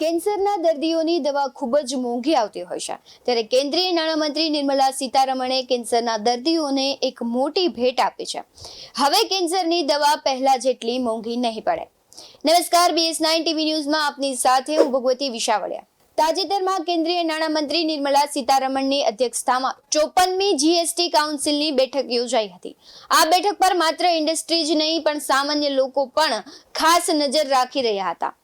કેન્સરના દર્દીઓની દવા ખૂબ જ મોંઘી આવતી હોય છે. ત્યારે કેન્દ્રીય નાણામંત્રી નિર્મલા સીતારમણે કેન્સરના દર્દીઓને એક મોટી ભેટ આપી છે. હવે કેન્સરની દવા પહેલા જેટલી મોંઘી નહીં પડે. નમસ્કાર બીએસ નાઇન ટીવી ન્યૂઝમાં આપની સાથે હું ભગવતી વિશાવળિયા તાજેતરમાં કેન્દ્રીય નાણામંત્રી નિર્મલા સીતારમણની અધ્યક્ષતામાં ચોપનમી જીએસટી કાઉન્સિલની બેઠક યોજાઈ હતી. આ બેઠક પર માત્ર ઇન્ડસ્ટ્રી જ નહીં, પણ સામાન્ય લોકો પણ ખાસ નજર રાખી રહ્યા હતા.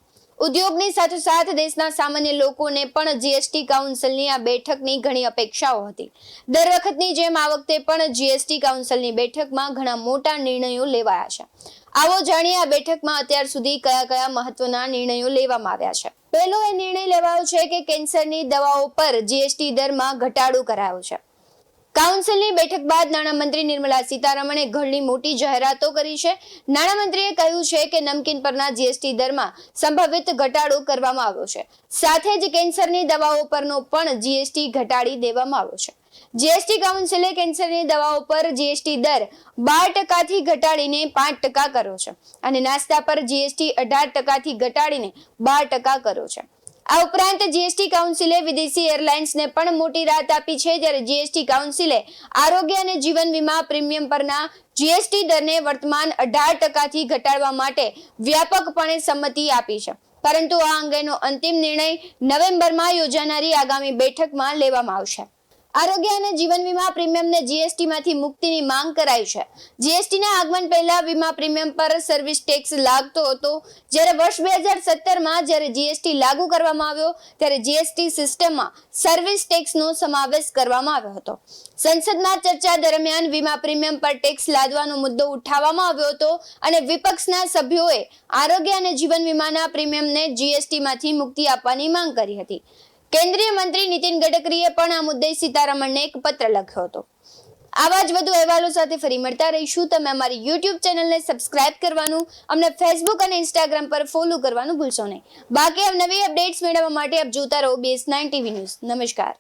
ઉદ્યોગની સાથોસાથ દેશના સામાન્ય લોકોને પણ જીએસટી કાઉન્સિલની આ બેઠકની ઘણી અપેક્ષાઓ હતી. દર વખતની જેમ આ વખતે પણ જીએસટી કાઉન્સિલની બેઠકમાં ઘણા મોટા નિર્ણયો લેવાયા છે. આવો જાણીએ આ બેઠકમાં અત્યાર સુધી કયા કયા મહત્વના નિર્ણયો લેવામાં આવ્યા છે. પહેલો એ નિર્ણય લેવાયો છે કે કેન્સરની દવાઓ પર જીએસટી દરમાં ઘટાડો કરાયો છે. કાઉન્સિલની બેઠક બાદ નાણામંત્રી નિર્મલા સીતારમણે ઘણી મોટી જાહેરાતો કરી છે. નાણામંત્રીએ કહ્યું છે કે નમકીન પરના જીએસટી દરમાં સંભવિત ઘટાડો કરવામાં આવ્યો છે. સાથે જ કેન્સરની દવાઓ પરનો પણ જીએસટી ઘટાડી દેવામાં આવ્યો છે. જીએસટી કાઉન્સિલે કેન્સરની દવાઓ પર જીએસટી દર બાર ટકાથી ઘટાડીને પાંચ ટકા કર્યો છે અને નાસ્તા પર જીએસટી અઢાર ટકાથી ઘટાડીને બાર ટકા કર્યો છે. આ ઉપરાંત જીએસટી કાઉન્સિલે વિદેશી એરલાઇન્સને પણ મોટી રાહત આપી છે. જ્યારે જીએસટી કાઉન્સિલે આરોગ્ય અને જીવન વીમા પ્રીમિયમ પરના જીએસટી દરને વર્તમાન અઢાર ટકાથી ઘટાડવા માટે વ્યાપકપણે સંમતિ આપી છે. પરંતુ આ અંગેનો અંતિમ નિર્ણય નવેમ્બરમાં યોજાનારી આગામી બેઠકમાં લેવામાં આવશે. આરોગ્ય અને જીવન વીમા પ્રીમિયમને જીએસટી માંથી મુક્તિની માંગ કરાઈ છે. જીએસટી ના આગમન પહેલા વીમા પ્રીમિયમ પર સર્વિસ ટેક્સ લાગતો હતો. જ્યારે વર્ષ બે હજાર સત્તરમાં જ્યારે જીએસટી લાગુ કરવામાં આવ્યો, ત્યારે જીએસટી સિસ્ટમમાં સર્વિસ ટેક્સનો સમાવેશ કરવામાં આવ્યો હતો. સંસદમાં ચર્ચા દરમિયાન વીમા પ્રીમિયમ પર ટેક્સ લાદવાનો મુદ્દો ઉઠાવવામાં આવ્યો હતો અને વિપક્ષના સભ્યોએ આરોગ્ય અને જીવન વીમાના પ્રીમિયમને જીએસટી માંથી મુક્તિ આપવાની માંગ કરી હતી. કેન્દ્રીય મંત્રી નીતિન ગડકરીએ પણ આ મુદ્દે સીતારમણને એક પત્ર લખ્યો હતો. આવા જ વધુ અહેવાલો સાથે ફરી મળતા રહીશું. તમે અમારી યુટ્યુબ ચેનલને સબસ્ક્રાઇબ કરવાનું, અમને ફેસબુક અને ઇન્સ્ટાગ્રામ પર ફોલો કરવાનું ભૂલશો નહીં. બાકી નવી અપડેટ્સ મેળવવા માટે આપ જોતા રહો બીએસ નાઇન ટીવી ન્યૂઝ નમસ્કાર.